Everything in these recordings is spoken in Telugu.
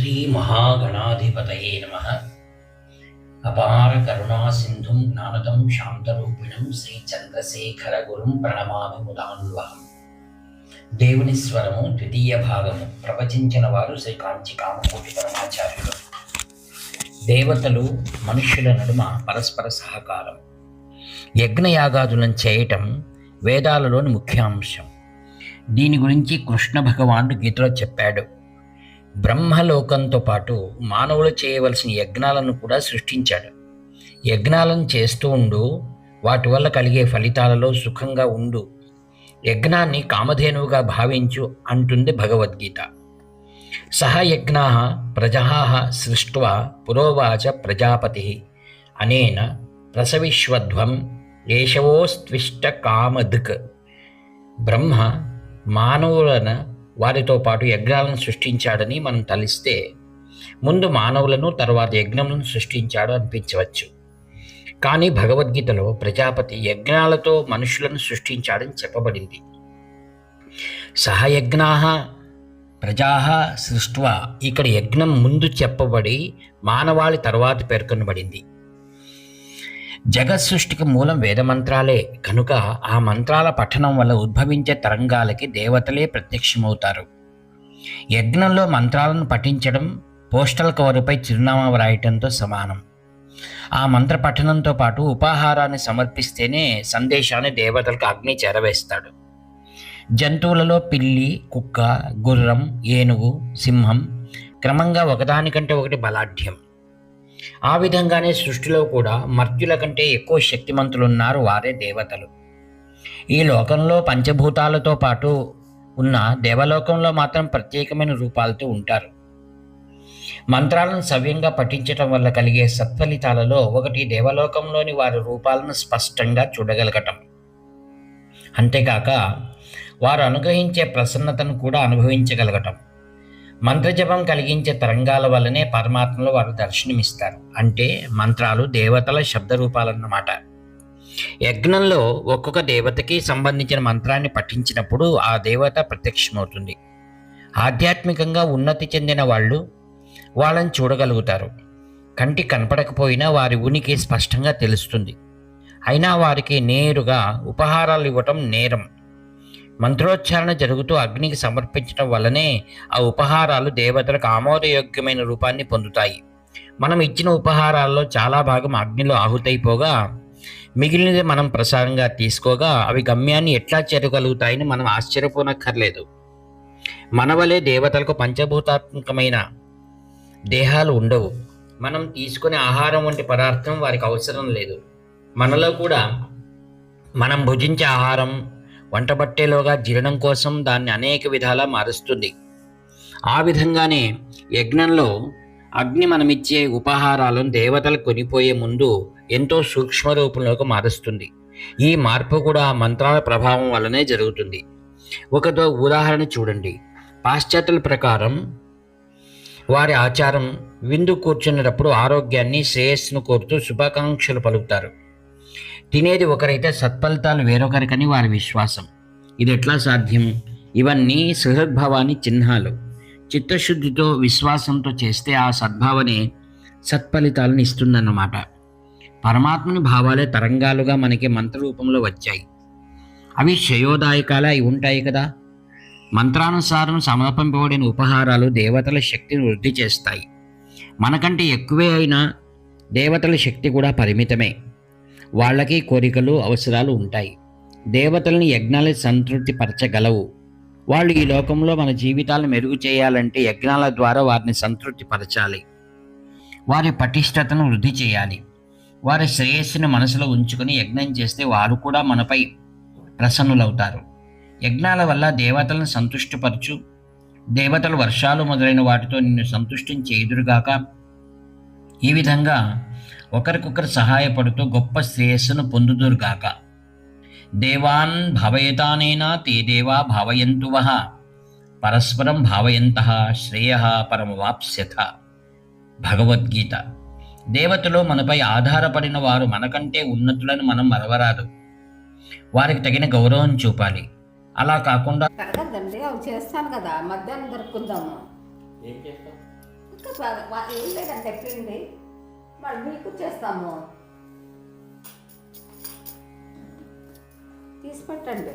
శ్రీ మహాగణాధిపతయే నమ. అపార కరుణా సింధుం జ్ఞానదం శాంతరూపిణం శ్రీ చంద్రశేఖర గురుం ప్రణమామి ముదాన్వహం దేవుని స్వరము ద్వితీయ భాగము. ప్రవచించిన వారు శ్రీ కాంచి కామకోటి పరమాచార్యులు. దేవతలు మనుష్యుల నడుమ పరస్పర సహకారం. యజ్ఞయాగాదులను చేయటం వేదాలలోని ముఖ్యాంశం. దీని గురించి కృష్ణ భగవానుడు గీతలో చెప్పాడు. బ్రహ్మలోకంతో పాటు మానవులు చేయవలసిన యజ్ఞాలను కూడా సృష్టించాడు. యజ్ఞాలను చేస్తూ ఉండు వాటి వల్ల కలిగే ఫలితాలలో సుఖంగా ఉండు. యజ్ఞాన్ని కామధేనువుగా భావించు అంటుంది భగవద్గీత. సహ యజ్ఞా ప్రజా సృష్ట్వా పురోవాచ ప్రజాపతి అనేన ప్రసవిశ్వధ్వం ఏషవోస్త్విష్ట కామధుక్. బ్రహ్మ మానవులను వారితో పాటు యజ్ఞాలను సృష్టించాడని మనం తలిస్తే ముందు మానవులను తర్వాత యజ్ఞములను సృష్టించాడు అనిపించవచ్చు. కానీ భగవద్గీతలో ప్రజాపతి యజ్ఞాలతో మనుషులను సృష్టించాడని చెప్పబడింది. సహయజ్ఞా ప్రజా సృష్ట్వా. ఇక్కడ యజ్ఞం ముందు చెప్పబడి మానవాళి తర్వాత పేర్కొనబడింది. జగత్ సృష్టికి మూలం వేదమంత్రాలే. కనుక ఆ మంత్రాల పఠనం వల్ల ఉద్భవించే తరంగాలకి దేవతలే ప్రత్యక్షమవుతారు. యజ్ఞంలో మంత్రాలను పఠించడం పోస్టల్ కవరుపై చిరునామా వ్రాయటంతో సమానం. ఆ మంత్ర పఠనంతో పాటు ఉపాహారాన్ని సమర్పిస్తేనే సందేశాన్ని దేవతలకు అగ్ని చేరవేస్తాడు. జంతువులలో పిల్లి కుక్క గుర్రం ఏనుగు సింహం క్రమంగా ఒకదానికంటే ఒకటి బలాఢ్యం. ఆ విధంగానే సృష్టిలో కూడా మర్త్యుల కంటే ఎక్కువ శక్తిమంతులున్నారు వారే దేవతలు. ఈ లోకంలో పంచభూతాలతో పాటు ఉన్న దేవలోకంలో మాత్రం ప్రత్యేకమైన రూపాలతో ఉంటారు. మంత్రాలను సవ్యంగా పఠించటం వల్ల కలిగే సత్ఫలితాలలో ఒకటి దేవలోకంలోని వారి రూపాలను స్పష్టంగా చూడగలగటం. అంతేకాక వారు అనుగ్రహించే ప్రసన్నతను కూడా అనుభవించగలగటం. మంత్రజపం కలిగించే తరంగాల వల్లనే పరమాత్మలో వారు దర్శనమిస్తారు. అంటే మంత్రాలు దేవతల శబ్ద రూపాలన్నమాట యజ్ఞంలో ఒక్కొక్క దేవతకి సంబంధించిన మంత్రాన్ని పఠించినప్పుడు ఆ దేవత ప్రత్యక్షమవుతుంది. ఆధ్యాత్మికంగా ఉన్నతి చెందిన వాళ్ళు వాళ్ళని చూడగలుగుతారు. కంటి కనపడకపోయినా వారి ఉనికి స్పష్టంగా తెలుస్తుంది. అయినా వారికి నేరుగా ఉపహారాలు ఇవ్వటం నేరం. మంత్రోచ్చారణ జరుగుతూ అగ్నికి సమర్పించడం వల్లనే ఆ ఉపహారాలు దేవతలకు ఆమోదయోగ్యమైన రూపాన్ని పొందుతాయి. మనం ఇచ్చిన ఉపహారాల్లో చాలా భాగం అగ్నిలో ఆహుతైపోగా మిగిలినది మనం ప్రసారంగా తీసుకోగా అవి గమ్యాన్ని ఎట్లా చేరగలుగుతాయని మనం ఆశ్చర్యపోనక్కర్లేదు. మన వలె దేవతలకు పంచభూతాత్మకమైన దేహాలు ఉండవు. మనం తీసుకునే ఆహారం వంటి పదార్థం వారికి అవసరం లేదు. మనలో కూడా మనం భుజించే ఆహారం వంటబట్టేలోగా జీర్ణం కోసం దాన్ని అనేక విధాలా మారుస్తుంది. ఆ విధంగానే యజ్ఞంలో అగ్ని మనమిచ్చే ఉపహారాలను దేవతలు కొనిపోయే ముందు ఎంతో సూక్ష్మ రూపంలోకి మారుస్తుంది. ఈ మార్పు కూడా మంత్రాల ప్రభావం వల్లనే జరుగుతుంది. ఒకదో ఉదాహరణ చూడండి. పాశ్చాత్యుల ప్రకారం వారి ఆచారం విందు కూర్చునేటప్పుడు ఆరోగ్యాన్ని శ్రేయస్సును కోరుతూ శుభాకాంక్షలు పలుకుతారు. తినేది ఒకరైతే సత్ఫలితాలు వేరొకరికని వారి విశ్వాసం. ఇది ఎట్లా సాధ్యం? ఇవన్నీ సహద్భావాన్ని చిహ్నాలు. చిత్తశుద్ధితో విశ్వాసంతో చేస్తే ఆ సద్భావనే సత్ఫలితాలను ఇస్తుందన్నమాట. పరమాత్మని భావాలే తరంగాలుగా మనకి మంత్రరూపంలో వచ్చాయి. అవి శ్రేయోదాయకాలే అయి ఉంటాయి కదా. మంత్రానుసారం సమర్పింపబడిన ఉపహారాలు దేవతల శక్తిని వృద్ధి చేస్తాయి. మనకంటే ఎక్కువే అయినా దేవతల శక్తి కూడా పరిమితమే. వాళ్ళకి కోరికలు అవసరాలు ఉంటాయి. దేవతలను యజ్ఞాలు సంతృప్తిపరచగలవు. వాళ్ళు ఈ లోకంలో మన జీవితాలను మెరుగు చేయాలంటే యజ్ఞాల ద్వారా వారిని సంతృప్తిపరచాలి. వారి పటిష్టతను వృద్ధి చేయాలి. వారి శ్రేయస్సును మనసులో ఉంచుకొని యజ్ఞం చేస్తే వారు కూడా మనపై ప్రసన్నులవుతారు. యజ్ఞాల వల్ల దేవతలను సంతుష్టిపరచు. దేవతలు వర్షాలు మొదలైన వాటితో నిన్ను సంతుష్టించి ఎదురుగాక ఈ విధంగా ఒకరికొకరు సహాయపడుతూ గొప్ప శ్రేయస్సును పొందుదురుగాక. దేవాన్ భావయతానేనా తే దేవా భావయంతు వహ పరస్పరం భావయంత శ్రేయ పరమవాప్స్యత భగవద్గీత. దేవతలు మనపై ఆధారపడిన వారు మనకంటే ఉన్నతులను మనం మరవరాదు. వారికి తగిన గౌరవం చూపాలి. అలా కాకుండా అవి చేస్తాను కదా. మధ్యాహ్నం ఏం చేస్తాం ఏం పిండి మళ్ళీ మీకు చేస్తాము. తీసి పెట్టండి.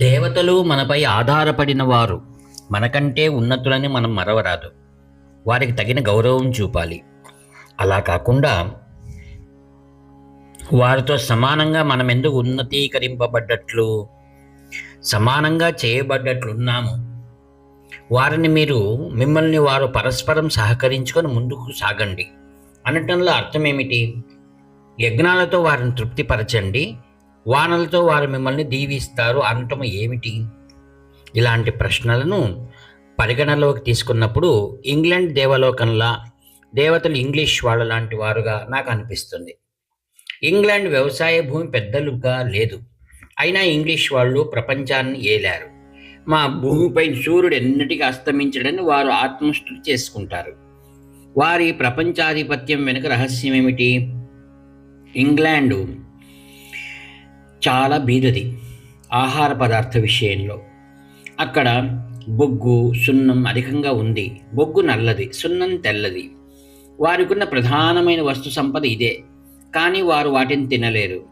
దేవతలు మనపై ఆధారపడిన వారు మనకంటే ఉన్నతులని మనం మరవరాదు. వారికి తగిన గౌరవం చూపాలి. అలా కాకుండా వారితో సమానంగా మనం ఎందుకు ఉన్నతీకరింపబడ్డట్లు సమానంగా చేయబడ్డట్లున్నాము. వారిని మీరు మిమ్మల్ని వారు పరస్పరం సహకరించుకొని ముందుకు సాగండి. అనటంలో అర్థం ఏమిటి యజ్ఞాలతో వారిని తృప్తిపరచండి. వానలతో వారు మిమ్మల్ని దీవిస్తారు. అనటం ఏమిటి? ఇలాంటి ప్రశ్నలను పరిగణలోకి తీసుకున్నప్పుడు ఇంగ్లాండ్ దేవలోకంలా దేవతలు ఇంగ్లీష్ వాళ్ళ లాంటి వారుగా నాకు అనిపిస్తుంది. ఇంగ్లాండ్ వ్యవసాయ భూమి పెద్దలుగా లేదు. అయినా ఇంగ్లీష్ వాళ్ళు ప్రపంచాన్ని ఏలారు? మా భూమిపై సూర్యుడు ఎన్నటికీ అస్తమించడని వారు ఆత్మస్థుతి చేసుకుంటారు. వారి ప్రపంచాధిపత్యం వెనుక రహస్యం ఏమిటి ఇంగ్లాండు చాలా బీదది ఆహార పదార్థ విషయంలో. అక్కడ బొగ్గు సున్నం అధికంగా ఉంది. బొగ్గు నల్లది సున్నం తెల్లది. వారికున్న ప్రధానమైన వస్తు సంపద ఇదే. కానీ వారు వాటిని తినలేరు.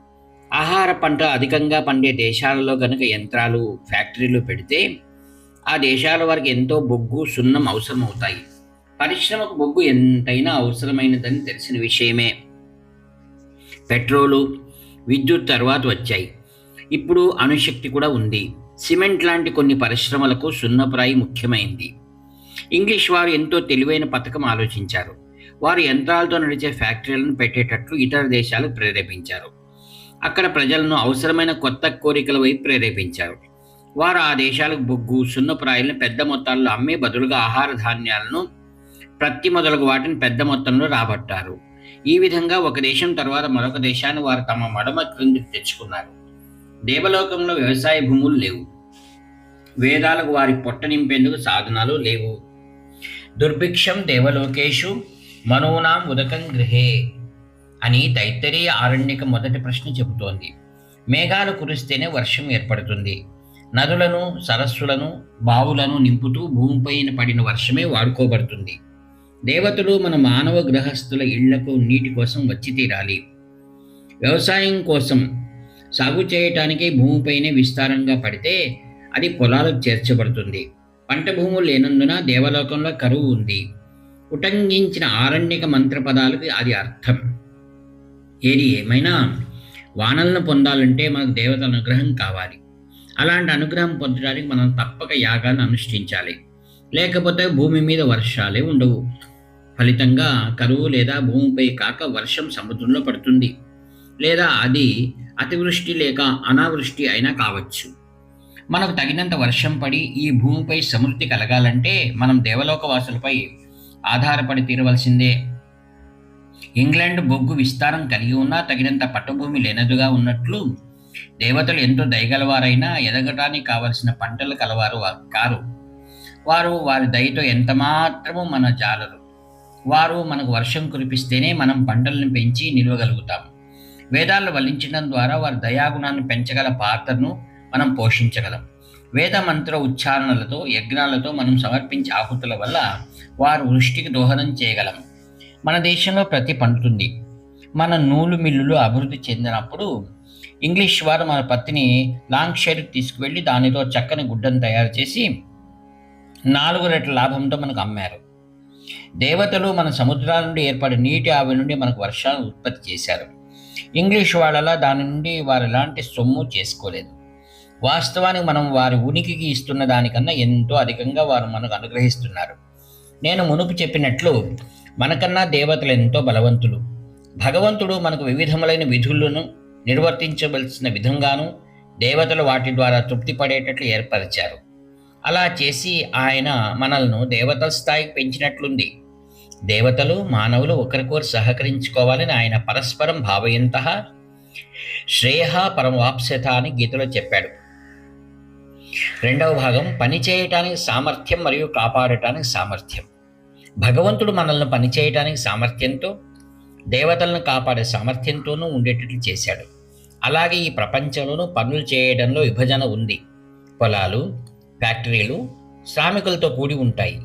ఆహార పంట అధికంగా పండే దేశాలలో కనుక యంత్రాలు ఫ్యాక్టరీలు పెడితే ఆ దేశాల వారికి ఎంతో బొగ్గు సున్నం అవసరమవుతాయి. పరిశ్రమకు బొగ్గు ఎంతైనా అవసరమైనదని తెలిసిన విషయమే. పెట్రోలు విద్యుత్ తర్వాత వచ్చాయి. ఇప్పుడు అణుశక్తి కూడా ఉంది. సిమెంట్ లాంటి కొన్ని పరిశ్రమలకు సున్నప్రాయి ముఖ్యమైంది. ఇంగ్లీష్ వారు ఎంతో తెలివైన పథకం ఆలోచించారు. వారు యంత్రాలతో నడిచే ఫ్యాక్టరీలను పెట్టేటట్లు ఇతర దేశాలు ప్రేరేపించారు. అక్కడ ప్రజలను అవసరమైన కొత్త కోరికల వైపు ప్రేరేపించారు. వారు ఆ దేశాలకు బొగ్గు సున్నప్రాయిలను పెద్ద మొత్తాల్లో అమ్మే బదులుగా ఆహార ధాన్యాలను ప్రత్తి మొదలగు వాటిని పెద్ద మొత్తంలో రాబట్టారు. ఈ విధంగా ఒక దేశం తర్వాత మరొక దేశాన్ని వారు తమ మడమ క్రిందికి తెచ్చుకున్నారు. దేవలోకంలో వ్యవసాయ భూములు లేవు. వేదాలకు వారి పొట్ట నింపేందుకు సాధనాలు లేవు. దుర్భిక్షం దేవలోకేషు మనోనాం ఉదకం గృహే అని తైత్తరీయ ఆరణ్యక మొదటి ప్రశ్న చెబుతోంది. మేఘాలు కురిస్తేనే వర్షం ఏర్పడుతుంది. నదులను సరస్సులను బావులను నింపుతూ భూమిపైన పడిన వర్షమే వాడుకోబడుతుంది. దేవతలు మన మానవ గృహస్థుల ఇళ్ళకు నీటి కోసం వచ్చి తీరాలి. వ్యవసాయం కోసం సాగు చేయటానికి భూమిపైనే విస్తారంగా పడితే అది పొలాలకు చేర్చబడుతుంది. పంట భూములు లేనందున దేవలోకంలో కరువు ఉంది. ఉటంగించిన ఆరణ్యక మంత్రపదాలకు అది అర్థం. ఏది ఏమైనా వానలను పొందాలంటే మనకు దేవత అనుగ్రహం కావాలి. అలాంటి అనుగ్రహం పొందడానికి మనం తప్పక యాగాన్ని అనుష్ఠించాలి. లేకపోతే భూమి మీద వర్షాలే ఉండవు. ఫలితంగా కరువు లేదా భూమిపై కాక వర్షం సముద్రంలో పడుతుంది. లేదా అది అతివృష్టి లేక అనావృష్టి అయినా కావచ్చు. మనకు తగినంత వర్షం పడి ఈ భూమిపై సమృద్ధి కలగాలంటే మనం దేవలోక వాసులపై ఆధారపడి తీరవలసిందే. ఇంగ్లాండ్ బొగ్గు విస్తారం కలిగి ఉన్నా తగినంత పట్టభూమి లేనదుగా ఉన్నట్లు దేవతలు ఎంతో దయగలవారైనా ఎదగటానికి కావలసిన పంటలు కలవారు కారు. వారు వారి దయతో ఎంత మాత్రము మన జాలరు. వారు మనకు వర్షం కురిపిస్తేనే మనం పంటలను పెంచి నిలవగలుగుతాం. వేదాలను వల్లించడం ద్వారా వారి దయాగుణాన్ని పెంచగల పాత్రను మనం పోషించగలం. వేద మంత్ర ఉచ్చారణలతో యజ్ఞాలతో మనం సమర్పించే ఆహుతుల వల్ల వారు వృష్టికి దోహదం చేయగలం. మన దేశంలో ప్రతి పండుతుంది. మన నూలు మిల్లులు అభివృద్ధి చెందినప్పుడు ఇంగ్లీష్ వారు మన పత్తిని లాంగ్ షైర్కి తీసుకువెళ్ళి దానితో చక్కని గుడ్డను తయారు చేసి నాలుగు రెట్ల లాభంతో మనకు అమ్మారు. దేవతలు మన సముద్రాల నుండి ఏర్పడే నీటి ఆవి నుండి మనకు వర్షాలను ఉత్పత్తి చేశారు. ఇంగ్లీష్ వాళ్ళలా దాని నుండి వారు ఎలాంటి సొమ్ము చేసుకోలేదు. వాస్తవానికి మనం వారి ఉనికికి ఇస్తున్న దానికన్నా ఎంతో అధికంగా వారు మనకు అనుగ్రహిస్తున్నారు. నేను మునుపు చెప్పినట్లు మనకన్నా దేవతలు ఎంతో బలవంతులు. భగవంతుడు మనకు వివిధములైన విధులను నిర్వర్తించవలసిన విధంగాను దేవతలు వాటి ద్వారా తృప్తి పడేటట్లు ఏర్పరిచారు. అలా చేసి ఆయన మనల్ని దేవతల స్థాయికి పెంచినట్లుంది. దేవతలు మానవులు ఒకరికొకరు సహకరించుకోవాలని ఆయన పరస్పరం భావయంత శ్రేయ పరమవాప్స్యత అని గీతలో చెప్పాడు. రెండవ భాగం పని చేయటానికి సామర్థ్యం మరియు కాపాడటానికి సామర్థ్యం. భగవంతుడు మనల్ని పని చేయటానికి సామర్థ్యంతో దేవతలను కాపాడే సామర్థ్యంతోనూ ఉండేటట్లు చేశాడు. అలాగే ఈ ప్రపంచంలోనూ పనులు చేయడంలో విభజన ఉంది. పొలాలు ఫ్యాక్టరీలు శ్రామికులతో కూడి ఉంటాయి.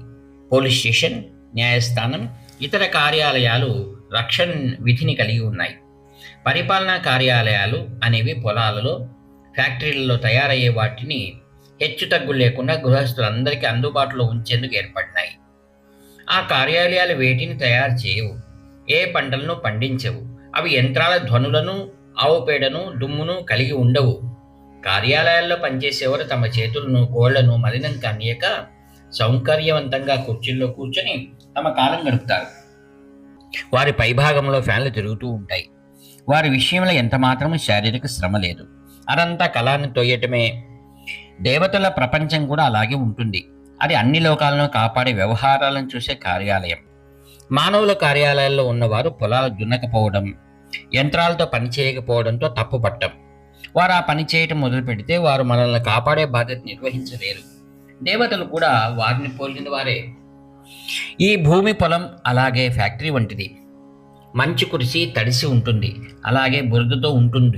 పోలీస్ స్టేషన్ న్యాయస్థానం ఇతర కార్యాలయాలు రక్షణ విధిని కలిగి ఉన్నాయి. పరిపాలనా కార్యాలయాలు అనేవి పొలాలలో ఫ్యాక్టరీలలో తయారయ్యే వాటిని హెచ్చు తగ్గు లేకుండా గృహస్థులందరికీ అందుబాటులో ఉంచేందుకు ఏర్పడినాయి. ఆ కార్యాలయాలు వేటిని తయారు చేయవు. ఏ పంటలను పండించవు. అవి యంత్రాల ధ్వనులను ఆవు పేడను దుమ్మును కలిగి ఉండవు. కార్యాలయాల్లో పనిచేసేవారు తమ చేతులను కోళ్ళను మలినం కనియక సౌకర్యవంతంగా కుర్చీల్లో కూర్చొని తమ కాలం గడుపుతారు. వారి పైభాగంలో ఫ్యాన్లు తిరుగుతూ ఉంటాయి. వారి విషయంలో ఎంత మాత్రము శారీరక శ్రమ లేదు. అదంతా కళాన్ని తోయటమే. దేవతల ప్రపంచం కూడా అలాగే ఉంటుంది. అది అన్ని లోకాలను కాపాడే వ్యవహారాలను చూసే కార్యాలయం. మానవుల కార్యాలయాల్లో ఉన్నవారు పొలాలు దున్నకపోవడం యంత్రాలతో పనిచేయకపోవడంతో తప్పుపట్టం. వారు ఆ పని చేయటం మొదలు పెడితే వారు మనల్ని కాపాడే బాధ్యత నిర్వహించలేరు. దేవతలు కూడా వారిని పోలిన వారే. ఈ భూమి పొలం అలాగే ఫ్యాక్టరీ వంటిది. మంచు కురిసి తడిసి ఉంటుంది. అలాగే బురదతో ఉంటుంది.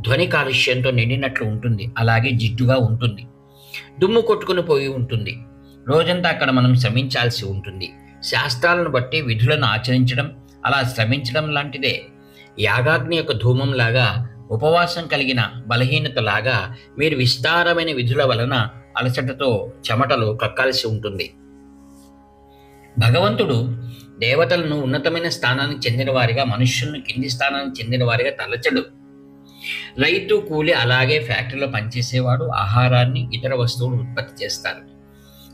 ధ్వని కాలుష్యంతో నిండినట్లు ఉంటుంది. అలాగే జిడ్డుగా ఉంటుంది. దుమ్ము కొట్టుకుని పోయి ఉంటుంది. రోజంతా అక్కడ మనం శ్రమించాల్సి ఉంటుంది. శాస్త్రాలను బట్టి విధులను ఆచరించడం అలా శ్రమించడం లాంటిదే. యాగాగ్ని యొక్క ధూమం లాగా ఉపవాసం కలిగిన బలహీనత లాగా మీరు విస్తారమైన విధుల వలన అలసటతో చెమటలు కక్కాల్సి ఉంటుంది. భగవంతుడు దేవతలను ఉన్నతమైన స్థానానికి చెందినవారిగా మనుష్యులను కింది స్థానానికి చెందిన వారిగా తలచడు. రైతు కూలి అలాగే ఫ్యాక్టరీలో పనిచేసేవాడు ఆహారాన్ని ఇతర వస్తువులు ఉత్పత్తి చేస్తారు.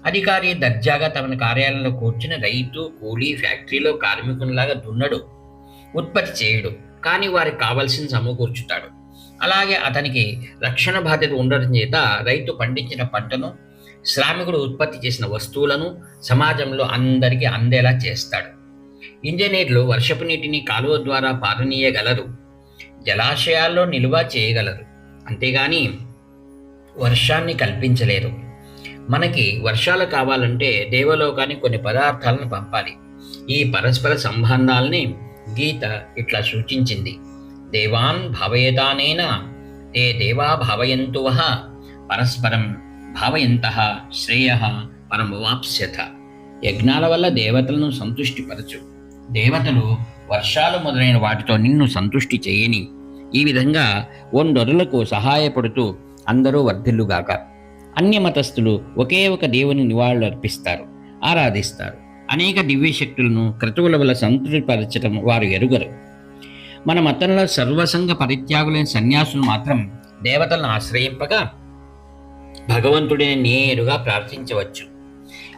అధికారి దర్జాగా తమ కార్యాలయంలో కూర్చుని రైతు కూలీ ఫ్యాక్టరీలో కార్మికునిలాగా దున్నడు ఉత్పత్తి చేయడు. కానీ వారికి కావలసిన సమకూర్చుతాడు. అలాగే అతనికి రక్షణ బాధ్యత ఉండడం చేత రైతు పండించిన పంటను శ్రామికుడు ఉత్పత్తి చేసిన వస్తువులను సమాజంలో అందరికీ అందేలా చేస్తాడు. ఇంజనీర్లు వర్షపు నీటిని కాలువ ద్వారా పారనీయగలరు. జలాశయాల్లో నిల్వ చేయగలరు. అంతేగాని వర్షాన్ని కల్పించలేరు. మనకి వర్షాలు కావాలంటే దేవలోకానికి కొన్ని పదార్థాలను పంపాలి. ఈ పరస్పర సంబంధాలని గీత ఇట్లా సూచించింది. దేవాన్ భావయతానేన తే దేవా భావయంతు వహ పరస్పరం భావయంత శ్రేయ పరమవాప్స్యథ. యజ్ఞాల వల్ల దేవతలను సంతుష్టిపరచు. దేవతలు వర్షాలు మొదలైన వాటితో నిన్ను సంతుష్టి చేయని. ఈ విధంగా ఒండొరలకు సహాయపడుతూ అందరూ వర్ధిల్లుగాక. అన్య మతస్థులు ఒకే ఒక దేవుని నివాళులు అర్పిస్తారు ఆరాధిస్తారు. అనేక దివ్యశక్తులను క్రతువుల వల్ల సంతృప్తిపరచడం వారు ఎరుగరు. మన మతంలో సర్వసంగ పరిత్యాగులైన సన్యాసులు మాత్రం దేవతలను ఆశ్రయింపగా భగవంతుడిని నేరుగా ప్రార్థించవచ్చు.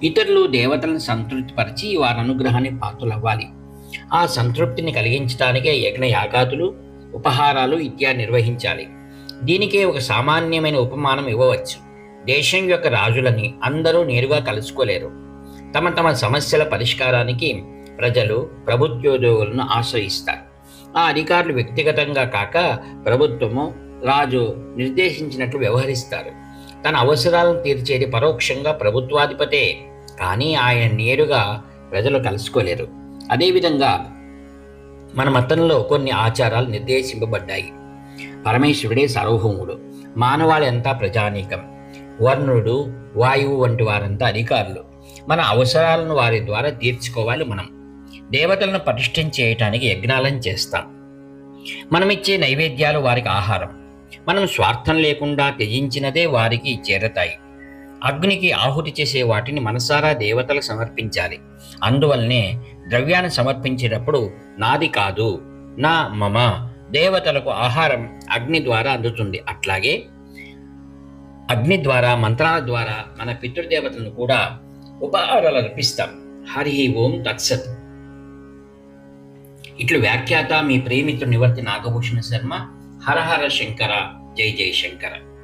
ఇతరులు దేవతలను సంతృప్తిపరిచి వారి అనుగ్రహాన్ని పాత్రలవ్వాలి. ఆ సంతృప్తిని కలిగించడానికే యజ్ఞ యాగాదులు ఉపహారాలు ఇత్యాది నిర్వహించాలి. దీనికే ఒక సామాన్యమైన ఉపమానం ఇవ్వవచ్చు. దేశం యొక్క రాజులని అందరూ నేరుగా కలుసుకోలేరు. తమ తమ సమస్యల పరిష్కారానికి ప్రజలు ప్రభుత్వోద్యోగులను ఆశ్రయిస్తారు. ఆ అధికారులు వ్యక్తిగతంగా కాక ప్రభుత్వము రాజు నిర్దేశించినట్లు వ్యవహరిస్తారు. తన అవసరాలను తీర్చేది పరోక్షంగా ప్రభుత్వాధిపతే కానీ ఆయన నేరుగా ప్రజలు కలుసుకోలేరు. అదేవిధంగా మన మతంలో కొన్ని ఆచారాలు నిర్దేశింపబడ్డాయి. పరమేశ్వరుడే సార్వభౌముడు మానవాళి ప్రజానీకం వర్ణుడు వాయువు వంటి వారంతా అధికారులు. మన అవసరాలను వారి ద్వారా తీర్చుకోవాలి మనం. దేవతలను పటిష్టం చేయటానికి యజ్ఞాలను చేస్తాం. మనమిచ్చే నైవేద్యాలు వారికి ఆహారం. మనం స్వార్థం లేకుండా త్యజించినదే వారికి చేరతాయి. అగ్నికి ఆహుతి చేసే వాటిని మనసారా దేవతలకు సమర్పించాలి. అందువల్లనే ద్రవ్యాన్ని సమర్పించేటప్పుడు నాది కాదు నా మమ దేవతలకు ఆహారం అగ్ని ద్వారా అందుతుంది. అట్లాగే అగ్ని ద్వారా మంత్రాల ద్వారా మన పితృదేవతలను కూడా ఉపహారాలు అర్పిస్తాం. హరి ఓం తత్సత్. ఇట్లు వ్యాఖ్యాత మీ ప్రేమిత్రుడు నివర్తి నాగభూషణ శర్మ. హర హర శంకర. జై జై శంకర.